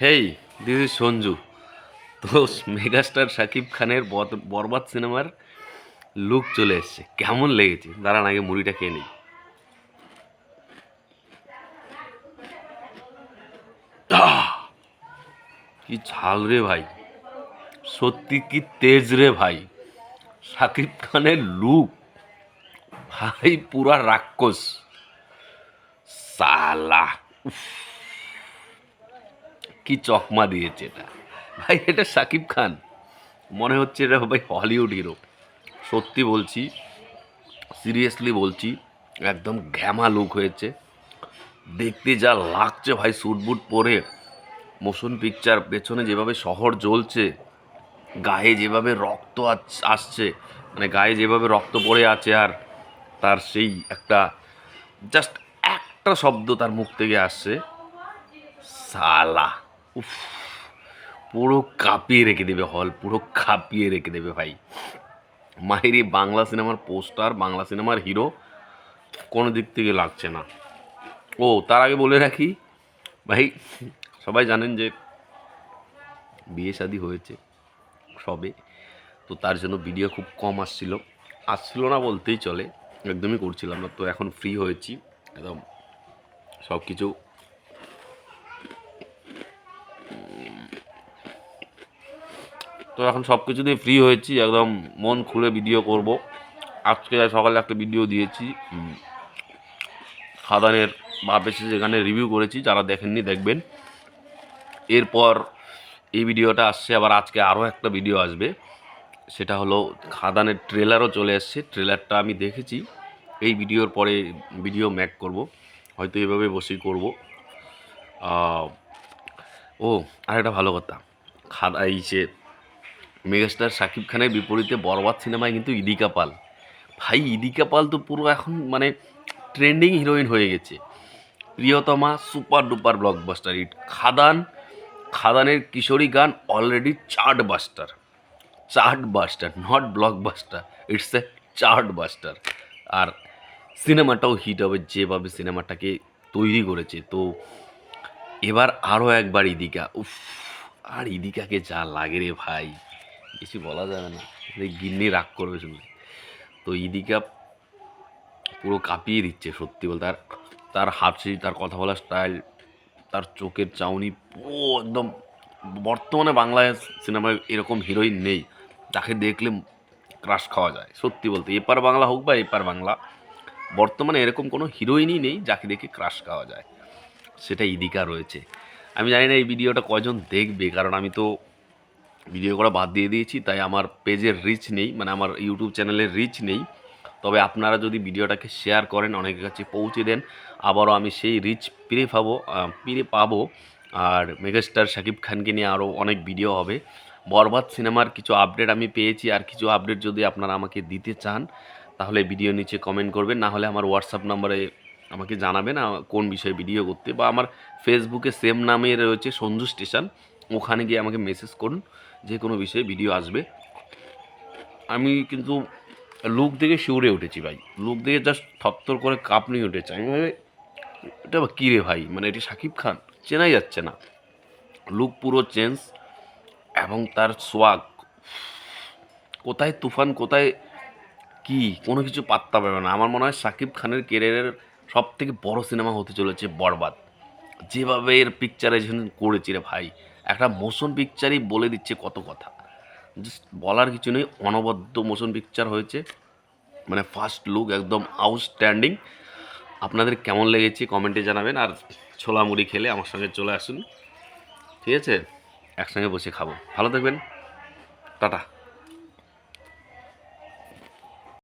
Hey this is Sanju. তো megastar Shakib খানের বদ- বরবাদ সিনেমার লুক চলে এসছে। কেমন লেগেছে? দাঁড়ান, আগে মুড়িটা খেয়ে নিই! কি ঝাল রে ভাই। সত্যি কি তেজ রে ভাই। শাকিব খানের লুক ভাই, পুরা রাক্ষস। সালা। কি চকমা দিয়েছে এটা। ভাই, এটা সাকিব খান। মনে হচ্ছে এটা ভাই হলিউড হিরো। সত্যি বলছি, সিরিয়াসলি বলছি, একদম ঘ্যামা লুক হয়েছে। দেখতে যা লাগছে ভাই, স্যুট বুট পরে, মোশন পিকচার, পেছনে যেভাবে শহর জ্বলছে, গায়ে যেভাবে রক্ত আসছে মানে গায়ে যেভাবে রক্ত পড়ে আছে আর তার সেই একটা জাস্ট একটা শব্দ তার মুখ থেকে আসছে, সালা। উফ, পুরো কাঁপিয়ে রেখে দেবে হল পুরো কাঁপিয়ে রেখে দেবে ভাই। মাহিরি বাংলা সিনেমার পোস্টার বাংলা সিনেমার হিরো কোনো দিক থেকে লাগছে না। ও, তার আগে বলে রাখি, ভাই, সবাই জানেন যে বিয়ে শাদি হয়েছে সবে, তো তার জন্য ভিডিও খুব কম আসছিল। আসছিল না বলতেই চলে, একদমই করছিলাম না, তো এখন ফ্রি হয়েছি, একদম সব কিছু তো এখন সব কিছু ফ্রি হয়েছি, একদম মন খুলে ভিডিও করব। আজকে সকালে একটা ভিডিও দিয়েছি খাদানের বাপ এসে যেখানে রিভিউ করেছি, যারা দেখেননি দেখবেন। এরপর এই ভিডিওটা আসছে, আবার আজকে আরও একটা ভিডিও আসবে। সেটা হলো খাদানের ট্রেলারও চলে এসছে ট্রেলারটা আমি দেখেছি। এই ভিডিওর পরে ভিডিও ম্যাক করব, হয়তো এভাবে বসেই করব। ও আর একটা ভালো কথা। খাদা, এই যে মেগাস্টার শাকিব খানের বিপরীতে বরবাদ সিনেমায় কিন্তু ইদিকা পাল। ভাই, ইদিকা পাল তো পুরো এখন মানে ট্রেন্ডিং হিরোইন হয়ে গেছে। Priyotoma super duper blockbuster, hit Khadaan, খাদানের কিশোরী গান already chartbuster chartbuster not blockbuster it's a chartbuster আর সিনেমাটাও হিট হবে, যেভাবে সিনেমাটাকে তৈরি করেছে। তো এবার আরও একবার ইদিকা। উফ, আর ইদিকাকে যা লাগে রে ভাই। বেশি বলা যাবে না। গিন্নি রাগ করবে শুনলে তো ইদিকা পুরো কাঁপিয়ে দিচ্ছে সত্যি বলতে। তার তার হাসি, তার কথা বলার স্টাইল তার চোখের চাউনি পুরো একদম বর্তমানে বাংলায় সিনেমায় এরকম হিরোইন নেই। যাকে দেখলে ক্রাশ খাওয়া যায়, সত্যি বলতে। এপার বাংলা হোক বা এপার বাংলা, বর্তমানে এরকম কোনো হিরোইনই নেই যাকে দেখে ক্রাশ খাওয়া যায়। সেটা ইদিকা রয়েছে। আমি জানি না এই ভিডিওটা কজন দেখবে, কারণ আমি তো ভিডিও করা বাদ দিয়ে দিয়েছি, তাই আমার পেজের রিচ নেই মানে আমার ইউটিউব চ্যানেলের রিচ নেই। তবে আপনারা যদি ভিডিওটাকে শেয়ার করেন, অনেকের কাছে পৌঁছে দেন, আবারও আমি সেই রিচ ফিরে পাবো ফিরে পাবো। আর মেগাস্টার শাকিব খানকে নিয়ে আরও অনেক ভিডিও হবে। বরবাদ সিনেমার কিছু আপডেট আমি পেয়েছি, আর কিছু আপডেট যদি আপনারা আমাকে দিতে চান, তাহলে ভিডিও নিচে কমেন্ট করবেন, না হলে আমার হোয়াটসঅ্যাপ নাম্বারে আমাকে জানাবেন কোন বিষয়ে ভিডিও করতে। বা আমার ফেসবুকে সেম নামে রয়েছে সঞ্জু স্টেশন ওখানে গিয়ে আমাকে মেসেজ করুন। যে কোনো বিষয়ে ভিডিও আসবে। আমি কিন্তু লুক দেখে শিউরে উঠেছি ভাই। লুক দেখে জাস্ট থরথর করে কাঁপনি উঠেছে। আমি ভাবে, এটা কী রে ভাই? মানে এটি শাকিব খান? চেনাই যাচ্ছে না। লুক পুরো চেঞ্জ এবং তার সোয়াগ কোথায় তুফান, কোথায় কি? কোনো কিছু পাত্তা পাবে না। আমার মনে হয় শাকিব খানের কেরিয়ারের সব থেকে বড় সিনেমা হতে চলেছে বরবাদ। যেভাবে এর পিকচারাইজেশন করেছি রে ভাই। একটা মোশন পিকচারই বলে দিচ্ছে কত কথা। জাস্ট বলার কিছু নেই, অনবদ্য মোশন পিকচার হয়েছে। মানে ফার্স্ট লুক একদম আউটস্ট্যান্ডিং আপনাদের কেমন লেগেছে কমেন্টে জানাবেন, আর ছোলা মুড়ি খেলে আমার সঙ্গে চলে আসুন। ঠিক আছে? একসঙ্গে বসে খাব। ভালো থাকবেন। টাটা।